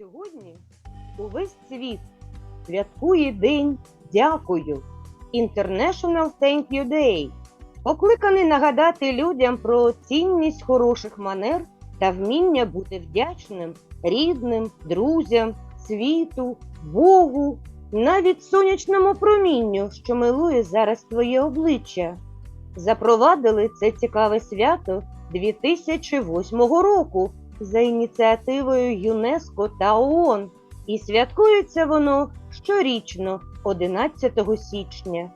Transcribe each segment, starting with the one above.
Сьогодні увесь світ святкує День Дякую. International Thank You Day, покликаний нагадати людям про цінність хороших манер та вміння бути вдячним рідним, друзям, світу, Богу, навіть сонячному промінню, що милує зараз твоє обличчя. Запровадили це цікаве свято 2008 року за ініціативою ЮНЕСКО та ООН, і святкується воно щорічно, 11 січня.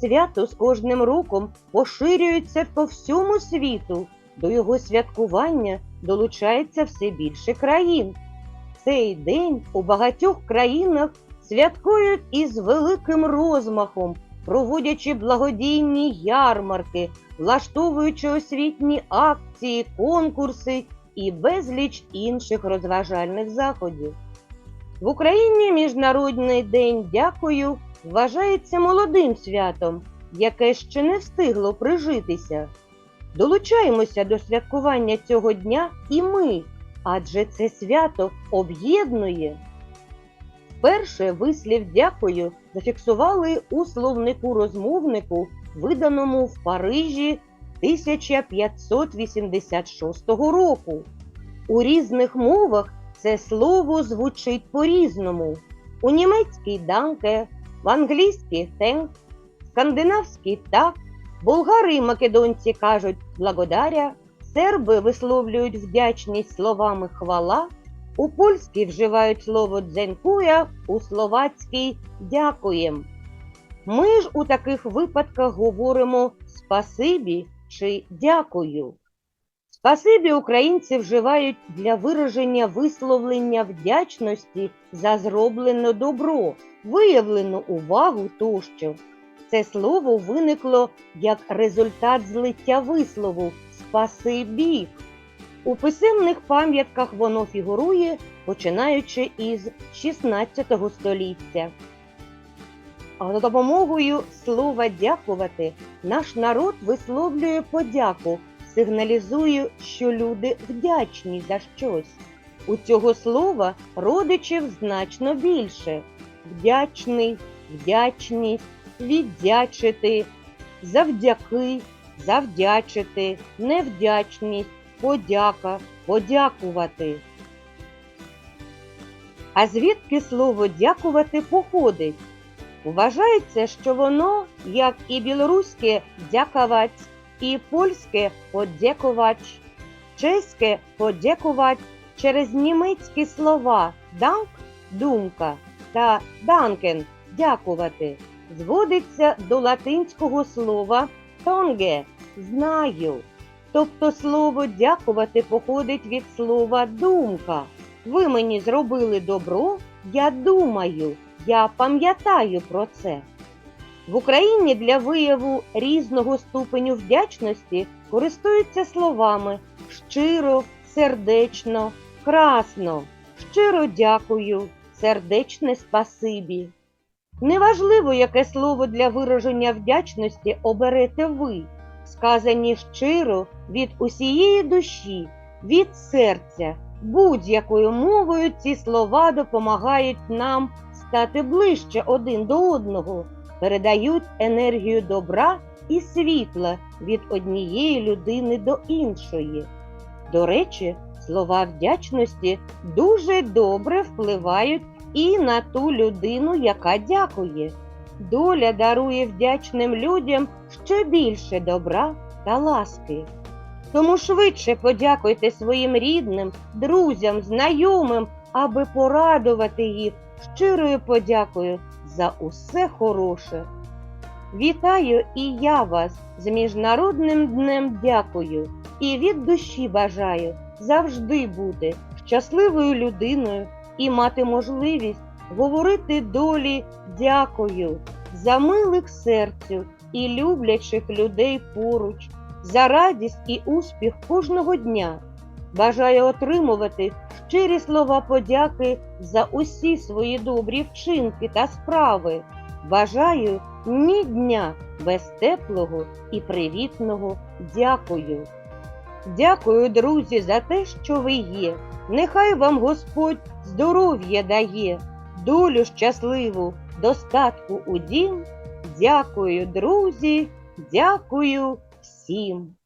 Свято з кожним роком поширюється по всьому світу. До його святкування долучається все більше країн. Цей день у багатьох країнах святкують із великим розмахом, проводячи благодійні ярмарки, влаштовуючи освітні акції, конкурси і безліч інших розважальних заходів. В Україні Міжнародний день дякую вважається молодим святом, яке ще не встигло прижитися. Долучаємося до святкування цього дня і ми, адже це свято об'єднує. Вперше вислів дякую зафіксували у словнику розмовнику, виданому в Парижі 1586 року. У різних мовах це слово звучить по-різному. У німецькій данке, в англійській тенк, скандинавській так, болгари і македонці кажуть благодаря, серби висловлюють вдячність словами хвала, у польській вживають слово дзенкуя, у словацькій дякуєм. Ми ж у таких випадках говоримо спасибі чи дякую. Спасибі українці вживають для вираження висловлення вдячності за зроблене добро, виявлену увагу тощо. Це слово виникло як результат злиття вислову спасибі. У писемних пам'ятках воно фігурує, починаючи із 16 століття. А за допомогою слова дякувати наш народ висловлює подяку, сигналізує, що люди вдячні за щось. У цього слова родичів значно більше: вдячний, вдячність, віддячити, завдяки, завдячити, невдячність, подяка, подякувати. А звідки слово дякувати походить? Вважається, що воно, як і білоруське дякаваць, і польське подякувач, чеське подякувач через німецькі слова данк думка та данкен дякувати зводиться до латинського слова тонге знаю. Тобто слово дякувати походить від слова думка. Ви мені зробили добро, я думаю, я пам'ятаю про це. В Україні для вияву різного ступеню вдячності користуються словами щиро, сердечно, красно, щиро дякую, сердечне спасибі. Неважливо, яке слово для вираження вдячності оберете ви, сказані щиро від усієї душі, від серця, будь-якою мовою ці слова допомагають нам стати ближче один до одного передають енергію добра і світла від однієї людини до іншої. До речі, слова вдячності дуже добре впливають і на ту людину, яка дякує. Доля дарує вдячним людям ще більше добра та ласки. Тому швидше подякуйте своїм рідним, друзям, знайомим, аби порадувати їх щирою подякою за усе хороше. Вітаю і я вас з Міжнародним днем дякую і від душі бажаю завжди бути щасливою людиною і мати можливість говорити долі дякую за милих серцю і люблячих людей поруч, за радість і успіх кожного дня. Бажаю отримувати щирі слова подяки за усі свої добрі вчинки та справи. Бажаю ні дня без теплого і привітного дякую. Дякую, друзі, за те, що ви є. Нехай вам Господь здоров'я дає, долю щасливу, достатку у дім. Дякую, друзі, дякую всім.